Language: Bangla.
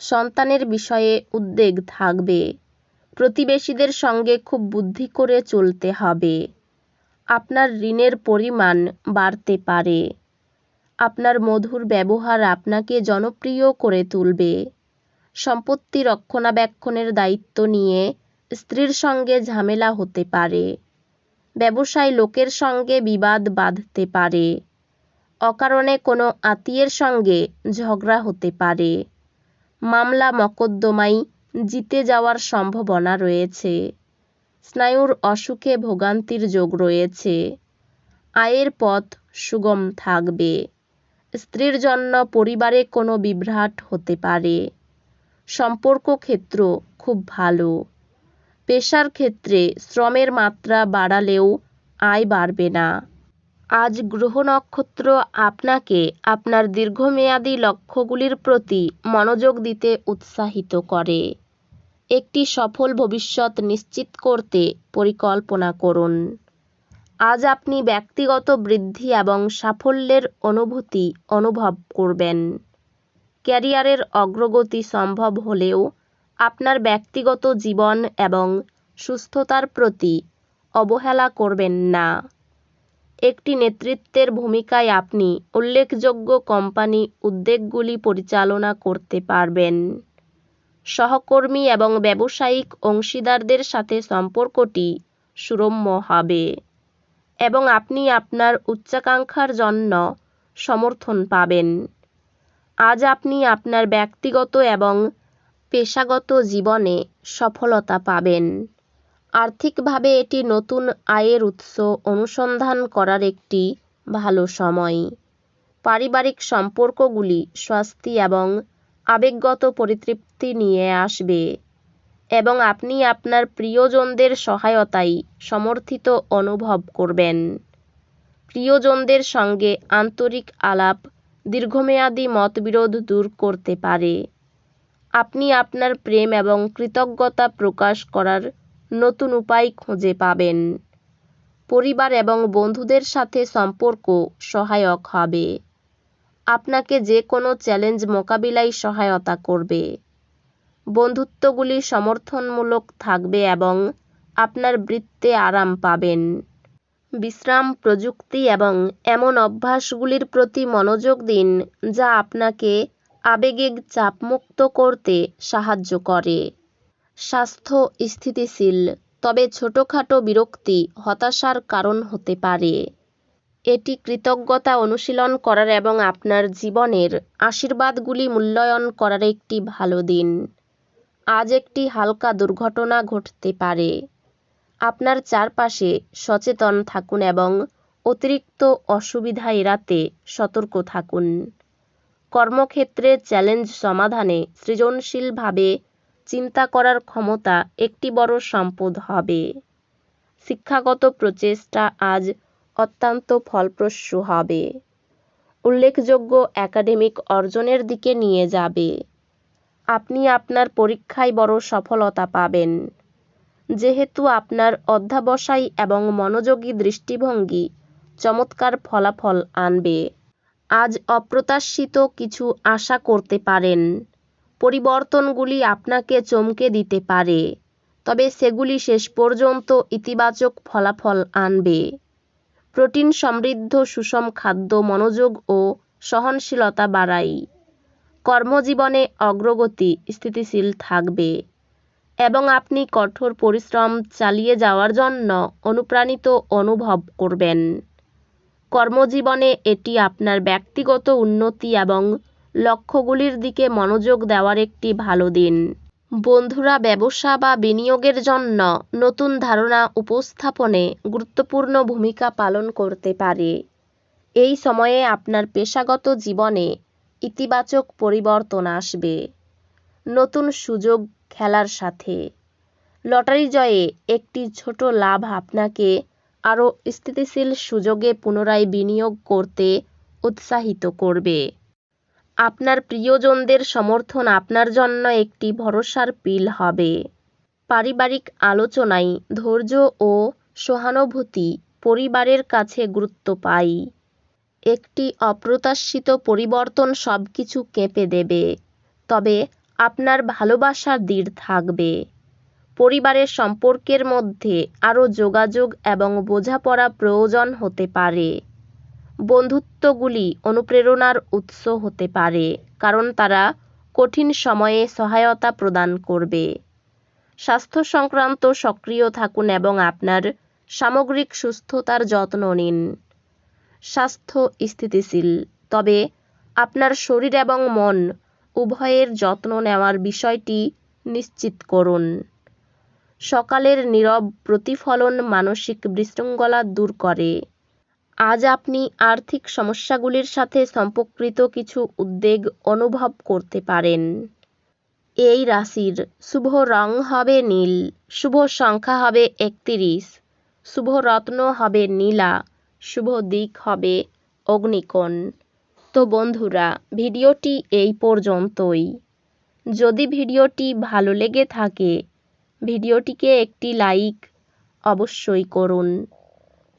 সন্তানের বিষয়ে উদ্বেগ থাকবে। প্রতিবেশীদের সঙ্গে খুব বুদ্ধি করে চলতে হবে। আপনার ঋণের পরিমাণ বাড়তে পারে। আপনার মধুর ব্যবহার আপনাকে জনপ্রিয় করে তুলবে। সম্পত্তি রক্ষণাবেক্ষণের দায়িত্ব নিয়ে স্ত্রীর সঙ্গে ঝামেলা হতে পারে। ব্যবসায় লোকের সঙ্গে বিবাদ বাঁধতে পারে। অকারণে কোনো আত্মীয়ের সঙ্গে ঝগড়া হতে পারে। মামলা মকদ্দমায় জিতে যাওয়ার সম্ভাবনা রয়েছে। স্নায়ুর অসুখে ভোগান্তির যোগ রয়েছে। আয়ের পথ সুগম থাকবে। স্ত্রীর জন্য পরিবারে কোনো বিভ্রাট হতে পারে। সম্পর্ক ক্ষেত্র খুব ভালো। পেশার ক্ষেত্রে শ্রমের মাত্রা বাড়ালেও আয় বাড়বে না। আজ গ্রহ নক্ষত্র আপনাকে আপনার দীর্ঘমেয়াদী লক্ষ্যগুলির প্রতি মনোযোগ দিতে উৎসাহিত করে। একটি সফল ভবিষ্যৎ নিশ্চিত করতে পরিকল্পনা করুন। আজ আপনি ব্যক্তিগত বৃদ্ধি এবং সাফল্যের অনুভূতি অনুভব করবেন। ক্যারিয়ারের অগ্রগতি সম্ভব হলেও আপনার ব্যক্তিগত জীবন এবং সুস্থতার প্রতি অবহেলা করবেন না। একটি নেতৃত্বের ভূমিকায় আপনি উল্লেখযোগ্য কোম্পানি উদ্যোগগুলি পরিচালনা করতে পারবেন। সহকর্মী এবং ব্যবসায়িক অংশীদারদের সাথে সম্পর্কটি সুরম্য হবে এবং আপনি আপনার উচ্চাকাঙ্ক্ষার জন্য সমর্থন পাবেন। আজ আপনি আপনার ব্যক্তিগত এবং পেশাগত জীবনে সফলতা পাবেন। আর্থিকভাবে এটি নতুন আয়ের উৎস অনুসন্ধান করার একটি ভালো সময়। পারিবারিক সম্পর্কগুলি স্বস্তি এবং আবেগগত পরিতৃপ্তি নিয়ে আসবে এবং আপনি আপনার প্রিয়জনদের সহায়তায় সমর্থিত অনুভব করবেন। প্রিয়জনদের সঙ্গে আন্তরিক আলাপ, দীর্ঘমেয়াদী মতবিরোধ দূর করতে পারে। আপনি আপনার প্রেম এবং কৃতজ্ঞতা প্রকাশ করার নতুন উপায় খুঁজে পাবেন। পরিবার এবং বন্ধুদের সাথে সম্পর্ক সহায়ক হবে। আপনাকে যে কোনো চ্যালেঞ্জ মোকাবিলায় সহায়তা করবে। বন্ধুত্বগুলি সমর্থনমূলক থাকবে এবং আপনার বৃত্তে আরাম পাবেন। বিশ্রাম প্রযুক্তি এবং এমন অভ্যাসগুলির প্রতি মনোযোগ দিন যা আপনাকে আবেগিক চাপমুক্ত করতে সাহায্য করে। স্বাস্থ্য স্থিতিশীল, তবে ছোটোখাটো বিরক্তি হতাশার কারণ হতে পারে। এটি কৃতজ্ঞতা অনুশীলন করার এবং আপনার জীবনের আশীর্বাদগুলি মূল্যায়ন করার একটি ভালো দিন। আজ একটি হালকা দুর্ঘটনা ঘটতে পারে। আপনার চারপাশে সচেতন থাকুন এবং অতিরিক্ত অসুবিধা এড়াতে সতর্ক থাকুন। কর্মক্ষেত্রে চ্যালেঞ্জ সমাধানে সৃজনশীলভাবে চিন্তা করার ক্ষমতা একটি বড় সম্পদ হবে। শিক্ষাগত প্রচেষ্টা আজ অত্যন্ত ফলপ্রসূ হবে। উল্লেখযোগ্য একাডেমিক অর্জনের দিকে নিয়ে যাবে। আপনি আপনার পরীক্ষায় বড় সফলতা পাবেন। যেহেতু আপনার অধ্যাবসায় এবং মনোযোগী দৃষ্টিভঙ্গি চমৎকার ফলাফল আনবে, আজ অপ্রত্যাশিত কিছু আশা করতে পারেন। পরিবর্তনগুলি আপনাকে চমকে দিতে পারে, তবে সেগুলি শেষ পর্যন্ত ইতিবাচক ফলাফল আনবে। প্রোটিন সমৃদ্ধ সুষম খাদ্য মনোযোগ ও সহনশীলতা বাড়ায় কর্মজীবনে অগ্রগতি স্থিতিশীল থাকবে এবং আপনি কঠোর পরিশ্রম চালিয়ে যাওয়ার জন্য অনুপ্রাণিত অনুভব করবেন। কর্মজীবনে এটি আপনার ব্যক্তিগত উন্নতি এবং লক্ষ্যগুলির দিকে মনোযোগ দেওয়ার একটি ভালো দিন। বন্ধুরা, ব্যবসা বা বিনিয়োগের জন্য নতুন ধারণা উপস্থাপনে গুরুত্বপূর্ণ ভূমিকা পালন করতে পারে। এই সময়ে আপনার পেশাগত জীবনে ইতিবাচক পরিবর্তন আসবে। নতুন সুযোগ খেলার সাথে। লটারি জয়ে একটি ছোট লাভ আপনাকে আরও স্থিতিশীল সুযোগে পুনরায় বিনিয়োগ করতে উৎসাহিত করবে। আপনার প্রিয়জনদের সমর্থন আপনার জন্য একটি ভরসার পিল হবে। পারিবারিক আলোচনায় ধৈর্য ও সহানুভূতি পরিবারের কাছে গুরুত্ব পায় একটি অপ্রত্যাশিত পরিবর্তন সব কিছু কেঁপে দেবে, তবে আপনার ভালোবাসার দৃঢ় থাকবে। পরিবারের সম্পর্কের মধ্যে আরও যোগাযোগ এবং বোঝাপড়া প্রয়োজন হতে পারে। বন্ধুত্বগুলি অনুপ্রেরণার উৎস হতে পারে, কারণ তারা কঠিন সময়ে সহায়তা প্রদান করবে। স্বাস্থ্য সংক্রান্ত সক্রিয় থাকুন এবং আপনার সামগ্রিক সুস্থতার যত্ন নিন। স্বাস্থ্য স্থিতিশীল, তবে আপনার শরীর এবং মন উভয়ের যত্ন নেওয়ার বিষয়টি নিশ্চিত করুন। সকালের নীরব প্রতিফলন মানসিক বিশৃঙ্খলা দূর করে। আজ আপনি আর্থিক সমস্যাগুলির সাথে সম্পর্কিত কিছু উদ্বেগ অনুভব করতে পারেন। এই রাশির শুভ রং হবে নীল, শুভ সংখ্যা হবে একত্রিশ, শুভ রত্ন হবে নীলা, শুভ দিক হবে অগ্নিকোণ। তো বন্ধুরা, ভিডিওটি এই পর্যন্তই। যদি ভিডিওটি ভালো লেগে থাকে, ভিডিওটিকে একটি লাইক অবশ্যই করুন।